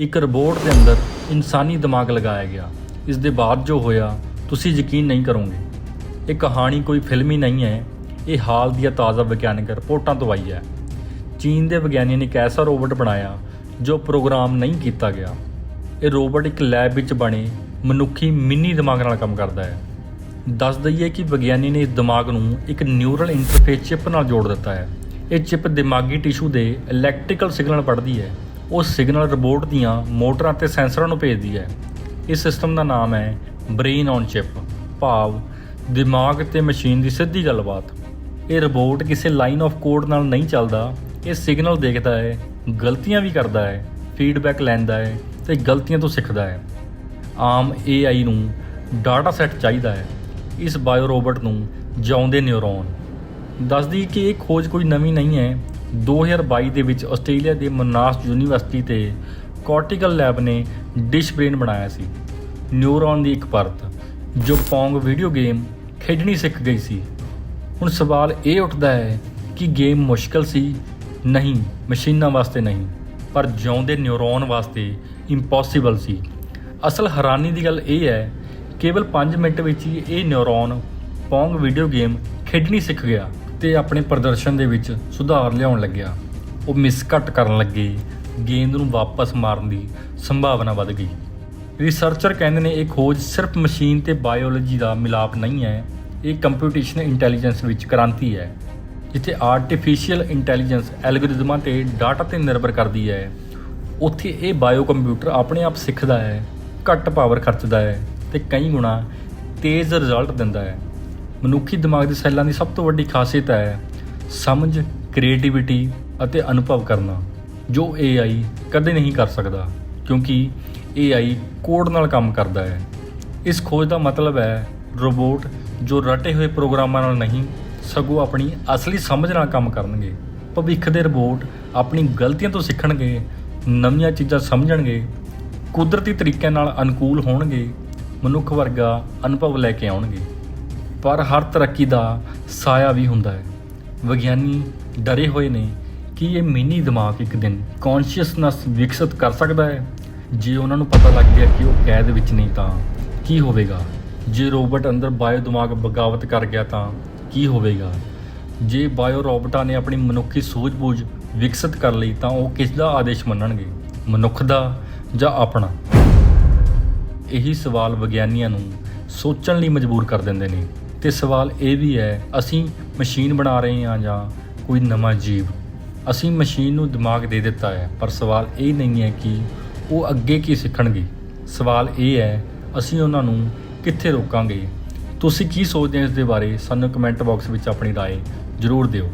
ਇੱਕ ਰੋਬੋਟ ਦੇ ਅੰਦਰ ਇਨਸਾਨੀ ਦਿਮਾਗ ਲਗਾਇਆ ਗਿਆ। ਇਸ ਦੇ ਬਾਅਦ ਜੋ ਹੋਇਆ, ਤੁਸੀਂ ਯਕੀਨ ਨਹੀਂ ਕਰੋਗੇ। ਇਹ ਕਹਾਣੀ ਕੋਈ ਫਿਲਮੀ ਨਹੀਂ ਹੈ। ਇਹ ਹਾਲ ਦੀਆਂ ਤਾਜ਼ਾ ਵਿਗਿਆਨਕ ਰਿਪੋਰਟਾਂ ਤੋਂ ਆਈ ਹੈ। ਚੀਨ ਦੇ ਵਿਗਿਆਨੀਆਂ ਨੇ ਇੱਕ ਐਸਾ ਰੋਬੋਟ ਬਣਾਇਆ, ਜੋ ਪ੍ਰੋਗਰਾਮ ਨਹੀਂ ਕੀਤਾ ਗਿਆ। ਇਹ ਰੋਬੋਟ ਇੱਕ ਲੈਬ ਵਿੱਚ ਬਣੇ ਮਨੁੱਖੀ ਮਿੰਨੀ ਦਿਮਾਗ ਨਾਲ ਕੰਮ ਕਰਦਾ ਹੈ। ਦੱਸ ਦਈਏ ਕਿ ਵਿਗਿਆਨੀ ਨੇ ਇਸ ਦਿਮਾਗ ਨੂੰ ਇੱਕ ਨਿਊਰਲ ਇੰਟਰਫੇਸ ਚਿਪ ਨਾਲ ਜੋੜ ਦਿੱਤਾ ਹੈ। ਇਹ ਚਿਪ ਦਿਮਾਗੀ ਟਿਸ਼ੂ ਦੇ ਇਲੈਕਟ੍ਰੀਕਲ ਸਿਗਨਲ ਪੜ੍ਹਦੀ ਹੈ। ਉਹ ਸਿਗਨਲ ਰਿਬੋਟ ਦੀਆਂ ਮੋਟਰਾਂ ਤੇ ਸੈਂਸਰਾਂ ਨੂੰ ਭੇਜਦੀ ਹੈ। ਇਸ ਸਿਸਟਮ ਦਾ ਨਾਮ ਹੈ ਬ੍ਰੇਨ ਔਨ ਚਿਪ ਭਾਵ ਦਿਮਾਗ ਤੇ ਮਸ਼ੀਨ ਦੀ ਸਿੱਧੀ ਗੱਲਬਾਤ। ਇਹ ਰਿਬੋਟ ਕਿਸੇ ਲਾਈਨ ਆਫ ਕੋਡ ਨਾਲ ਨਹੀਂ ਚੱਲਦਾ। ਇਹ ਸਿਗਨਲ ਦੇਖਦਾ ਹੈ, ਗਲਤੀਆਂ ਵੀ ਕਰਦਾ ਹੈ ਫੀਡਬੈਕ ਲੈਂਦਾ ਹੈ ਤੇ ਗਲਤੀਆਂ ਤੋਂ ਸਿੱਖਦਾ ਹੈ। ਆਮ AI ਨੂੰ ਡਾਟਾ ਸੈੱਟ ਚਾਹੀਦਾ ਹੈ। ਇਸ ਬਾਇਓ ਰੋਬੋਟ ਨੂੰ ਜਾਉਂਦੇ ਨਿਊਰੋਨ ਦੱਸਦੀ ਕਿ ਇਹ ਖੋਜ ਕੋਈ ਨਵੀਂ ਨਹੀਂ ਹੈ। 2022 ਦੇ ਵਿੱਚ ਆਸਟ੍ਰੇਲੀਆ ਦੇ ਮਨਾਸ ਯੂਨੀਵਰਸਿਟੀ ਤੇ ਕੋਰਟੀਕਲ ਲੈਬ ਨੇ ਡਿਸ਼ ਬ੍ਰੇਨ ਬਣਾਇਆ ਸੀ। ਨਿਊਰੋਨ ਦੀ ਇੱਕ ਪਰਤ, ਜੋ ਪੌਂਗ ਵੀਡੀਓ ਗੇਮ ਖੇਡਣੀ ਸਿੱਖ ਗਈ ਸੀ। ਹੁਣ ਸਵਾਲ ਇਹ ਉੱਠਦਾ ਹੈ ਕਿ ਗੇਮ ਮੁਸ਼ਕਲ ਸੀ? ਨਹੀਂ, ਮਸ਼ੀਨਾਂ ਵਾਸਤੇ ਨਹੀਂ, ਪਰ ਜਿਉਂਦੇ ਨਿਊਰੋਨ ਵਾਸਤੇ ਇੰਪੋਸੀਬਲ ਸੀ। ਅਸਲ ਹੈਰਾਨੀ ਦੀ ਗੱਲ ਇਹ ਹੈ, ਕੇਵਲ 5 ਮਿੰਟ ਵਿੱਚ ਹੀ ਇਹ ਨਿਊਰੋਨ ਪੌਂਗ ਵੀਡੀਓ ਗੇਮ ਖੇਡਣੀ ਸਿੱਖ ਗਿਆ। ਤੇ ਆਪਣੇ ਪ੍ਰਦਰਸ਼ਨ ਦੇ ਵਿੱਚ ਸੁਧਾਰ ਲਿਆਉਣ ਲੱਗਿਆ। ਉਹ ਮਿਸ ਘੱਟ ਕਰਨ ਲੱਗੇ, ਗੇਂਦ ਨੂੰ ਵਾਪਸ ਮਾਰਨ ਦੀ ਸੰਭਾਵਨਾ ਵੱਧ ਗਈ। ਰਿਸਰਚਰ ਕਹਿੰਦੇ ਨੇ, ਇਹ ਖੋਜ ਸਿਰਫ ਮਸ਼ੀਨ ਤੇ ਬਾਇਓਲੋਜੀ ਦਾ ਮਿਲਾਪ ਨਹੀਂ ਹੈ, ਇਹ ਕੰਪਿਊਟੇਸ਼ਨ ਇੰਟੈਲੀਜੈਂਸ ਵਿੱਚ ਕ੍ਰਾਂਤੀ ਹੈ, ਜਿੱਥੇ ਆਰਟੀਫੀਸ਼ੀਅਲ ਇੰਟੈਲੀਜੈਂਸ ਐਲਗੋਰਿਦਮਾਂ ਤੇ ਡਾਟਾ ਤੇ ਨਿਰਭਰ ਕਰਦੀ ਹੈ। ਉੱਥੇ ਇਹ ਬਾਇਓ ਕੰਪਿਊਟਰ ਆਪਣੇ ਆਪ ਸਿੱਖਦਾ ਹੈ, ਘੱਟ ਪਾਵਰ ਖਰਚਦਾ ਹੈ ਤੇ ਕਈ ਗੁਣਾ ਤੇਜ਼ ਰਿਜ਼ਲਟ ਦਿੰਦਾ ਹੈ। ਮਨੁੱਖੀ ਦਿਮਾਗ ਦੇ ਸੈੱਲਾਂ ਦੀ ਸਭ ਤੋਂ ਵੱਡੀ ਖਾਸੀਅਤ ਹੈ ਸਮਝ, ਕ੍ਰੀਏਟੀਵਿਟੀ ਅਤੇ ਅਨੁਭਵ ਕਰਨਾ, ਜੋ AI ਕਦੇ ਨਹੀਂ ਕਰ ਸਕਦਾ, ਕਿਉਂਕਿ AI ਕੋਡ ਨਾਲ ਕੰਮ ਕਰਦਾ ਹੈ। ਇਸ ਖੋਜ ਦਾ ਮਤਲਬ ਹੈ ਰੋਬੋਟ ਜੋ ਰਟੇ ਹੋਏ ਪ੍ਰੋਗਰਾਮਾਂ ਨਾਲ ਨਹੀਂ, ਸਗੋਂ ਆਪਣੀ ਅਸਲੀ ਸਮਝ ਨਾਲ ਕੰਮ ਕਰਨਗੇ। ਭਵਿੱਖ ਦੇ ਰੋਬੋਟ ਆਪਣੀ ਗਲਤੀਆਂ ਤੋਂ ਸਿੱਖਣਗੇ, ਨਵੀਆਂ ਚੀਜ਼ਾਂ ਸਮਝਣਗੇ, ਕੁਦਰਤੀ ਤਰੀਕਿਆਂ ਨਾਲ ਅਨੁਕੂਲ ਹੋਣਗੇ, ਮਨੁੱਖ ਵਰਗਾ ਅਨੁਭਵ ਲੈ ਕੇ ਆਉਣਗੇ। ਪਰ ਹਰ ਤਰੱਕੀ ਦਾ ਸਾਇਆ ਵੀ ਹੁੰਦਾ ਹੈ। ਵਿਗਿਆਨੀ ਡਰੇ ਹੋਏ ਨੇ ਕਿ ਇਹ ਮਿੰਨੀ ਦਿਮਾਗ ਇੱਕ ਦਿਨ ਕੌਨਸ਼ੀਅਸਨੈਸ ਵਿਕਸਿਤ ਕਰ ਸਕਦਾ ਹੈ। ਜੇ ਉਹਨਾਂ ਨੂੰ ਪਤਾ ਲੱਗ ਗਿਆ ਕਿ ਉਹ ਕੈਦ ਵਿੱਚ ਨਹੀਂ ਤਾਂ ਕੀ ਹੋਵੇਗਾ? ਜੇ ਰੋਬਟ ਅੰਦਰ ਬਾਇਓ ਦਿਮਾਗ ਬਗਾਵਤ ਕਰ ਗਿਆ ਤਾਂ ਕੀ ਹੋਵੇਗਾ? ਜੇ ਬਾਇਓ ਰੋਬਟਾਂ ਨੇ ਆਪਣੀ ਮਨੁੱਖੀ ਸੂਝ-ਬੂਝ ਵਿਕਸਿਤ ਕਰ ਲਈ ਤਾਂ ਉਹ ਕਿਸ ਦਾ ਆਦੇਸ਼ ਮੰਨਣਗੇ? ਮਨੁੱਖ ਦਾ ਜਾਂ ਆਪਣਾ? ਇਹੀ ਸਵਾਲ ਵਿਗਿਆਨੀਆਂ ਨੂੰ ਸੋਚਣ ਲਈ ਮਜਬੂਰ ਕਰ ਦਿੰਦੇ ਨੇ। ਤੇ ਸਵਾਲ ਇਹ ਵੀ ਹੈ ਅਸੀਂ ਮਸ਼ੀਨ ਬਣਾ ਰਹੇ ਹਾਂ ਜਾਂ ਕੋਈ ਨਵਾਂ ਜੀਵ ਅਸੀਂ ਮਸ਼ੀਨ ਨੂੰ ਦਿਮਾਗ ਦੇ ਦਿੱਤਾ ਹੈ ਪਰ ਸਵਾਲ ਇਹ ਨਹੀਂ ਹੈ ਕਿ ਉਹ ਅੱਗੇ ਕੀ ਸਿੱਖਣਗੇ ਸਵਾਲ ਇਹ ਹੈ ਅਸੀਂ ਉਹਨਾਂ ਨੂੰ ਕਿੱਥੇ ਰੋਕਾਂਗੇ ਤੁਸੀਂ ਕੀ ਸੋਚਦੇ ਹੋ ਇਸ ਦੇ ਬਾਰੇ ਸਾਨੂੰ ਕਮੈਂਟ ਬਾਕਸ ਵਿੱਚ ਆਪਣੀ رائے ਜ਼ਰੂਰ ਦਿਓ